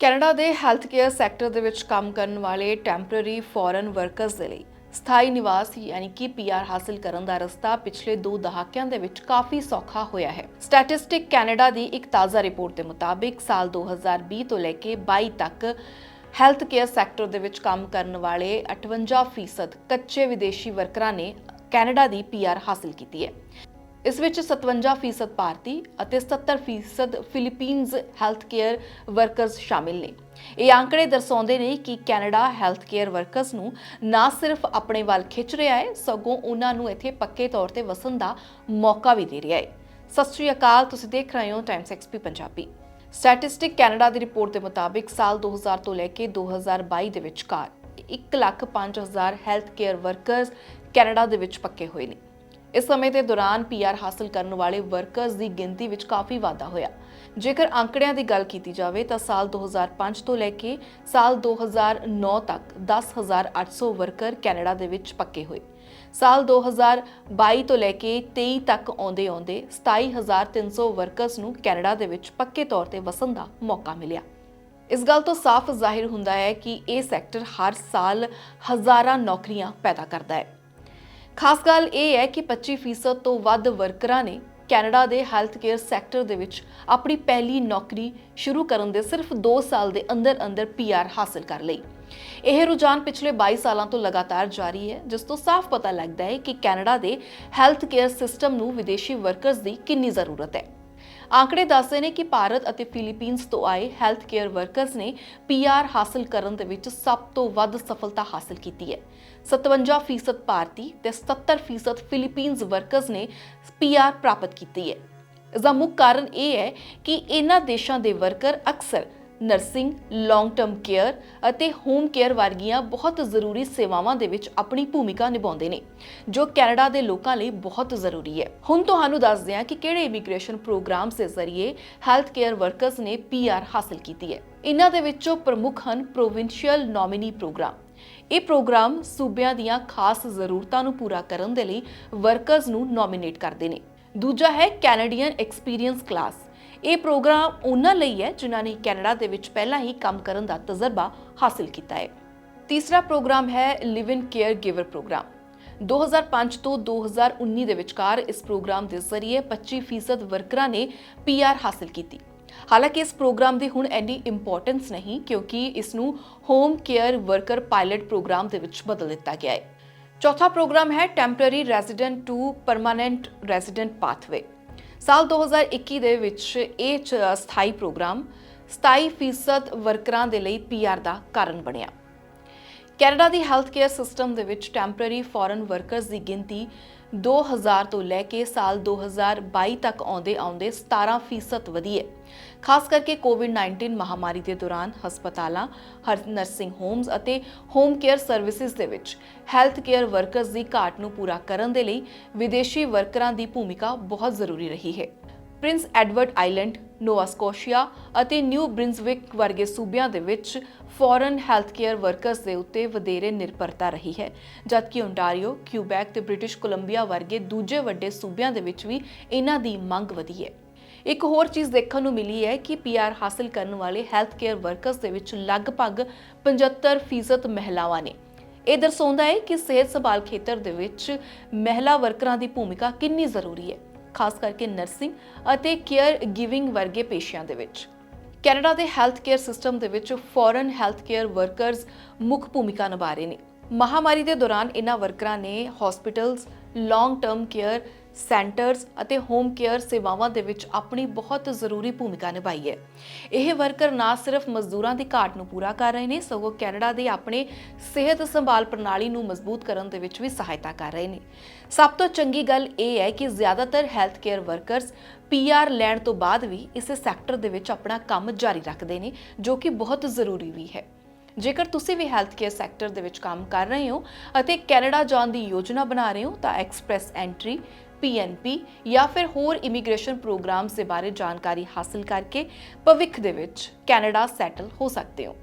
Canada ਦੇ health care sector ਦੇ ਵਿੱਚ ਕੰਮ ਕਰਨ ਵਾਲੇ ਟੈਂਪਰੇਰੀ ਫੋਰਨ ਵਰਕਰਸ ਦੇ ਲਈ ਸਥਾਈ ਨਿਵਾਸ ਯਾਨੀ ਕਿ ਪੀਆਰ ਹਾਸਲ ਕਰਨ ਦਾ ਰਸਤਾ ਪਿਛਲੇ 2 ਦਹਾਕਿਆਂ ਦੇ ਵਿੱਚ ਕਾਫੀ ਸੌਖਾ ਹੋਇਆ ਹੈ। ਸਟੈਟਿਸਟਿਕ ਕੈਨੇਡਾ ਦੀ ਇੱਕ ਤਾਜ਼ਾ ਰਿਪੋਰਟ ਦੇ ਮੁਤਾਬਿਕ ਸਾਲ 2020 ਤੋਂ ਲੈ ਕੇ 22 ਤੱਕ ਹੈਲਥ ਕੇਅਰ ਸੈਕਟਰ ਦੇ ਵਿੱਚ ਕੰਮ ਕਰਨ ਵਾਲੇ 58% ਕੱਚੇ ਵਿਦੇਸ਼ੀ ਵਰਕਰਾਂ ਨੇ ਕੈਨੇਡਾ ਦੀ ਪੀਆਰ ਹਾਸਲ ਕੀਤੀ ਹੈ। ਇਸ ਵਿੱਚ 57% ਭਾਰਤੀ ਅਤੇ 70% ਫਿਲੀਪੀਨਜ਼ ਹੈਲਥ ਕੇਅਰ ਵਰਕਰਸ ਸ਼ਾਮਿਲ ਨੇ। ਇਹ ਆંકੜੇ ਦਰਸਾਉਂਦੇ ਨੇ ਕਿ ਕੈਨੇਡਾ ਹੈਲਥ ਕੇਅਰ ਵਰਕਰਸ ਨੂੰ ਨਾ ਸਿਰਫ ਆਪਣੇ ਵੱਲ ਖਿੱਚ ਰਿਹਾ ਹੈ ਸਗੋਂ ਉਹਨਾਂ ਨੂੰ ਇੱਥੇ ਪੱਕੇ ਤੌਰ ਤੇ ਵਸਣ ਦਾ ਮੌਕਾ ਵੀ ਦੇ ਰਿਹਾ ਹੈ। ਸਤਿ ਸ਼੍ਰੀ ਅਕਾਲ ਤੁਸੀਂ ਦੇਖ ਰਹੇ ਹੋ Times XP Punjabi. Statistic Canada ਦੀ ਰਿਪੋਰਟ ਦੇ ਮੁਤਾਬਿਕ ਸਾਲ 2000 ਤੋਂ ਲੈ ਕੇ 2022 ਦੇ ਵਿਚਕਾਰ 1,05,000 ਹੈਲਥ ਕੇਅਰ ਵਰਕਰਸ ਕੈਨੇਡਾ ਦੇ ਵਿੱਚ ਪੱਕੇ ਹੋਏ ਨੇ। ਇਸ ਸਮੇਂ ਦੇ ਦੌਰਾਨ ਪੀਆਰ ਹਾਸਲ ਕਰਨ ਵਾਲੇ ਵਰਕਰਸ ਦੀ ਗਿਣਤੀ ਵਿੱਚ ਕਾਫੀ ਵਾਧਾ ਹੋਇਆ। ਜੇਕਰ ਅੰਕੜਿਆਂ ਦੀ ਗੱਲ ਕੀਤੀ ਜਾਵੇ ਤਾਂ ਸਾਲ 2005 ਤੋਂ ਲੈ ਕੇ ਸਾਲ 2009 ਤੱਕ 10800 ਵਰਕਰ ਕੈਨੇਡਾ ਦੇ ਵਿੱਚ ਪੱਕੇ ਹੋਏ। ਸਾਲ 2022 ਤੋਂ ਲੈ ਕੇ 23 ਤੱਕ ਆਉਂਦੇ ਆਉਂਦੇ 27300 ਵਰਕਰਸ ਨੂੰ ਕੈਨੇਡਾ ਦੇ ਵਿੱਚ ਪੱਕੇ ਤੌਰ ਤੇ ਵਸਣ ਦਾ ਮੌਕਾ ਮਿਲਿਆ। ਇਸ ਗੱਲ ਤੋਂ ਸਾਫ਼ ਜ਼ਾਹਿਰ ਹੁੰਦਾ ਹੈ ਕਿ ਇਹ ਸੈਕਟਰ ਹਰ ਸਾਲ ਹਜ਼ਾਰਾਂ ਨੌਕਰੀਆਂ ਪੈਦਾ ਕਰਦਾ ਹੈ। ਖਾਸ ਗੱਲ ਇਹ ਹੈ ਕਿ 25% ਤੋਂ ਵੱਧ ਵਰਕਰਾਂ ਨੇ ਕੈਨੇਡਾ ਦੇ ਹੈਲਥ ਕੇਅਰ ਸੈਕਟਰ ਦੇ ਵਿੱਚ ਆਪਣੀ ਪਹਿਲੀ ਨੌਕਰੀ ਸ਼ੁਰੂ ਕਰਨ ਦੇ ਸਿਰਫ 2 ਸਾਲ ਦੇ ਅੰਦਰ ਅੰਦਰ ਪੀਆਰ ਹਾਸਲ ਕਰ ਲਈ। ਇਹ ਰੁਝਾਨ ਪਿਛਲੇ 22 ਸਾਲਾਂ ਤੋਂ ਲਗਾਤਾਰ ਜਾਰੀ ਹੈ, ਜਿਸ ਤੋਂ ਸਾਫ਼ ਪਤਾ ਲੱਗਦਾ ਹੈ ਕਿ ਕੈਨੇਡਾ ਦੇ ਹੈਲਥ ਕੇਅਰ ਸਿਸਟਮ ਨੂੰ ਵਿਦੇਸ਼ੀ ਵਰਕਰਸ ਦੀ ਕਿੰਨੀ ਜ਼ਰੂਰਤ ਹੈ। ਆંકੜੇ ਦੱਸਦੇ ਨੇ ਕਿ ਭਾਰਤ ਅਤੇ ਫਿਲੀਪੀਨਸ ਤੋਂ ਆਏ ਹੈਲਥ ਕੇਅਰ ਵਰਕਰਸ ਨੇ ਪੀਆਰ ਹਾਸਲ ਕਰਨ ਦੇ ਵਿੱਚ ਸਭ ਤੋਂ ਵੱਧ ਸਫਲਤਾ ਹਾਸਲ ਕੀਤੀ ਹੈ। 57% ਭਾਰਤੀ ਤੇ 70% ਫਿਲੀਪੀਨਜ਼ ਵਰਕਰਸ ਨੇ ਪੀਆਰ ਪ੍ਰਾਪਤ ਕੀਤੀ ਹੈ। ਇਸ ਦਾ ਮੁੱਖ ਕਾਰਨ ਇਹ ਹੈ ਕਿ ਇਹਨਾਂ ਦੇਸ਼ਾਂ ਦੇ ਵਰਕਰ ਅਕਸਰ ਨਰਸਿੰਗ ਲੌਂਗ ਟਰਮ ਕੇਅਰ ਅਤੇ ਹੋਮ ਕੇਅਰ ਵਰਗੀਆਂ ਬਹੁਤ ਜ਼ਰੂਰੀ ਸੇਵਾਵਾਂ ਦੇ ਵਿੱਚ ਆਪਣੀ ਭੂਮਿਕਾ ਨਿਭਾਉਂਦੇ ਨੇ, ਜੋ ਕੈਨੇਡਾ ਦੇ ਲੋਕਾਂ ਲਈ ਬਹੁਤ ਜ਼ਰੂਰੀ ਹੈ। ਹੁਣ ਤੁਹਾਨੂੰ ਦੱਸਦੇ ਹਾਂ ਕਿ ਕਿਹੜੇ ਇਮੀਗ੍ਰੇਸ਼ਨ ਪ੍ਰੋਗਰਾਮਸ ਦੇ ਜ਼ਰੀਏ ਹੈਲਥ ਕੇਅਰ ਵਰਕਰਸ ਨੇ ਪੀਆਰ ਹਾਸਲ ਕੀਤੀ ਹੈ। ਇਹਨਾਂ ਦੇ ਵਿੱਚੋਂ ਪ੍ਰਮੁੱਖ ਹਨ ਪ੍ਰੋਵਿੰਸ਼ੀਅਲ ਨੋਮਿਨੀ ਪ੍ਰੋਗਰਾਮ ਇਹ ਪ੍ਰੋਗਰਾਮ ਸੂਬਿਆਂ ਦੀਆਂ ਖਾਸ ਜ਼ਰੂਰਤਾਂ ਨੂੰ ਪੂਰਾ ਕਰਨ ਦੇ ਲਈ ਵਰਕਰਸ ਨੂੰ ਨੋਮੀਨੇਟ ਕਰਦੇ ਨੇ। ਦੂਜਾ ਹੈ ਕੈਨੇਡੀਅਨ ਐਕਸਪੀਰੀਅੰਸ ਕਲਾਸ ਇਹ ਪ੍ਰੋਗਰਾਮ ਉਹਨਾਂ ਲਈ ਹੈ ਜਿਨ੍ਹਾਂ ਨੇ ਕੈਨੇਡਾ ਦੇ ਵਿੱਚ ਪਹਿਲਾਂ ਹੀ ਕੰਮ ਕਰਨ ਦਾ ਤਜਰਬਾ ਹਾਸਲ ਕੀਤਾ ਹੈ। ਤੀਸਰਾ ਪ੍ਰੋਗਰਾਮ ਹੈ live in caregiver programme 2005 ਤੋਂ 2019 ਦੇ ਵਿਚਕਾਰ ਇਸ ਪ੍ਰੋਗਰਾਮ ਦੇ ਜ਼ਰੀਏ 25% ਵਰਕਰਾਂ ਨੇ ਪੀਆਰ ਹਾਸਲ ਕੀਤੀ। ਹਾਲਾਂਕਿ ਇਸ ਪ੍ਰੋਗਰਾਮ ਦੀ ਹੁਣ ਐਨੀ ਇੰਪੋਰਟੈਂਸ ਨਹੀਂ ਕਿਉਂਕਿ ਇਸ ਨੂੰ home care worker pilot programme ਦੇ ਵਿੱਚ ਬਦਲ ਦਿੱਤਾ ਗਿਆ ਹੈ। ਚੌਥਾ ਪ੍ਰੋਗਰਾਮ ਹੈ temporary resident to permanent resident pathway ਸਾਲ 2021 ਦੇ ਵਿੱਚ ਇਹ ਚ- ਸਥਾਈ ਪ੍ਰੋਗਰਾਮ 27% ਵਰਕਰਾਂ ਦੇ ਲਈ ਪੀਆਰ ਦਾ ਕਾਰਨ ਬਣਿਆ। ਕੈਨੇਡਾ ਦੀ ਹੈਲਥ ਕੇਅਰ ਸਿਸਟਮ ਦੇ ਵਿੱਚ ਟੈਂਪਰੇਰੀ ਫੋਰਨ ਵਰਕਰਸ ਦੀ ਗਿਣਤੀ 2000 ਤੋਂ ਲੈ ਕੇ ਸਾਲ 2022 ਤੱਕ ਆਉਂਦੇ ਆਉਂਦੇ 17% ਵਧੀ ਹੈ। ਖਾਸ ਕਰਕੇ ਕੋਵਿਡ-19 ਮਹਾਮਾਰੀ ਦੇ ਦੌਰਾਨ ਹਸਪਤਾਲਾਂ, ਹਰ ਨਰਸਿੰਗ ਹੋਮਸ ਅਤੇ ਹੋਮ ਕੇਅਰ ਸਰਵਿਸਿਜ਼ ਦੇ ਵਿੱਚ ਹੈਲਥ ਕੇਅਰ ਵਰਕਰਸ ਦੀ ਘਾਟ ਨੂੰ ਪੂਰਾ ਕਰਨ ਦੇ ਲਈ ਵਿਦੇਸ਼ੀ ਵਰਕਰਾਂ ਦੀ ਭੂਮਿਕਾ ਬਹੁਤ ਜ਼ਰੂਰੀ ਰਹੀ ਹੈ। Prince Edward Island, Nova Scotia ਅਤੇ ਨਿਊ ਬ੍ਰਿੰਜ਼ਵਿਕ ਵਰਗੇ ਸੂਬਿਆਂ ਦੇ ਵਿੱਚ ਫੋਰਨ ਹੈਲਥ ਕੇਅਰ ਵਰਕਰਸ ਦੇ ਉੱਤੇ ਵਧੇਰੇ ਨਿਰਭਰਤਾ ਰਹੀ ਹੈ, ਜਦਕਿ ਓਨਟਾਰੀਓ ਕਿਊਬੈਕ ਤੇ ਬ੍ਰਿਟਿਸ਼ ਕੋਲੰਬੀਆ ਵਰਗੇ ਦੂਜੇ ਵੱਡੇ ਸੂਬਿਆਂ ਦੇ ਵਿੱਚ ਵੀ ਇਹਨਾਂ ਦੀ ਮੰਗ ਵਧੀ ਹੈ। ਇੱਕ ਹੋਰ ਚੀਜ਼ ਦੇਖਣ ਨੂੰ ਮਿਲੀ ਹੈ ਕਿ ਪੀਆਰ ਹਾਸਲ ਕਰਨ ਵਾਲੇ ਹੈਲਥ ਕੇਅਰ ਵਰਕਰਸ ਦੇ ਵਿੱਚ ਲਗਭਗ 75% ਮਹਿਲਾਵਾਂ ਨੇ। ਇਹ ਦਰਸਾਉਂਦਾ ਹੈ ਕਿ ਸਿਹਤ ਸੰਭਾਲ ਖੇਤਰ ਦੇ ਵਿੱਚ ਮਹਿਲਾ ਵਰਕਰਾਂ ਦੀ ਭੂਮਿਕਾ ਕਿੰਨੀ ਜ਼ਰੂਰੀ ਹੈ। ਖਾਸ ਕਰਕੇ ਨਰਸਿੰਗ ਅਤੇ ਕੇਅਰ ਗਿਵਿੰਗ ਵਰਗੇ ਪੇਸ਼ਿਆਂ ਦੇ ਵਿੱਚ। ਕੈਨੇਡਾ ਦੇ ਹੈਲਥ ਕੇਅਰ ਸਿਸਟਮ ਦੇ ਵਿੱਚ ਫੋਰਨ ਹੈਲਥ ਕੇਅਰ ਵਰਕਰਸ ਮੁੱਖ ਭੂਮਿਕਾ ਨਿਭਾ ਰਹੇ ਨੇ। ਮਹਾਮਾਰੀ ਦੇ ਦੌਰਾਨ ਇਹਨਾਂ ਵਰਕਰਾਂ ਨੇ hospitals long term care centres ਅਤੇ ਹੋਮ ਕੇਅਰ ਸੇਵਾਵਾਂ ਦੇ ਵਿੱਚ ਆਪਣੀ ਬਹੁਤ ਜ਼ਰੂਰੀ ਭੂਮਿਕਾ ਨਿਭਾਈ ਹੈ। ਇਹ ਵਰਕਰ ਨਾ ਸਿਰਫ ਮਜ਼ਦੂਰਾਂ ਦੀ ਘਾਟ ਨੂੰ ਪੂਰਾ ਕਰ ਰਹੇ ਨੇ, ਸਗੋਂ ਕੈਨੇਡਾ ਦੇ ਆਪਣੇ ਸਿਹਤ ਸੰਭਾਲ ਪ੍ਰਣਾਲੀ ਨੂੰ ਮਜ਼ਬੂਤ ਕਰਨ ਦੇ ਵਿੱਚ ਵੀ ਸਹਾਇਤਾ ਕਰ ਰਹੇ ਨੇ। ਸਭ ਤੋਂ ਚੰਗੀ ਗੱਲ ਇਹ ਹੈ ਕਿ ਜ਼ਿਆਦਾਤਰ ਹੈਲਥ ਕੇਅਰ ਵਰਕਰਸ ਪੀਆਰ ਲੈਣ ਤੋਂ ਬਾਅਦ ਵੀ ਇਸੇ ਸੈਕਟਰ ਦੇ ਵਿੱਚ ਆਪਣਾ ਕੰਮ ਜਾਰੀ ਰੱਖਦੇ ਨੇ, ਜੋ ਕਿ ਬਹੁਤ ਜ਼ਰੂਰੀ ਵੀ ਹੈ। ਜੇਕਰ ਤੁਸੀਂ ਵੀ ਹੈਲਥ ਕੇਅਰ ਸੈਕਟਰ ਦੇ ਵਿੱਚ ਕੰਮ ਕਰ ਰਹੇ ਹੋ ਅਤੇ ਕੈਨੇਡਾ ਜਾਣ ਦੀ ਯੋਜਨਾ ਬਣਾ ਰਹੇ ਹੋ, ਤਾਂ ਐਕਸਪ੍ਰੈਸ ਐਂਟਰੀ ਪੀਐਨਪੀ ਜਾਂ ਫਿਰ ਹੋਰ ਇਮੀਗ੍ਰੇਸ਼ਨ ਪ੍ਰੋਗਰਾਮਸ ਦੇ ਬਾਰੇ ਜਾਣਕਾਰੀ ਹਾਸਲ ਕਰਕੇ ਭਵਿੱਖ ਦੇ ਵਿੱਚ ਕੈਨੇਡਾ ਸੈਟਲ ਹੋ ਸਕਦੇ ਹੋ।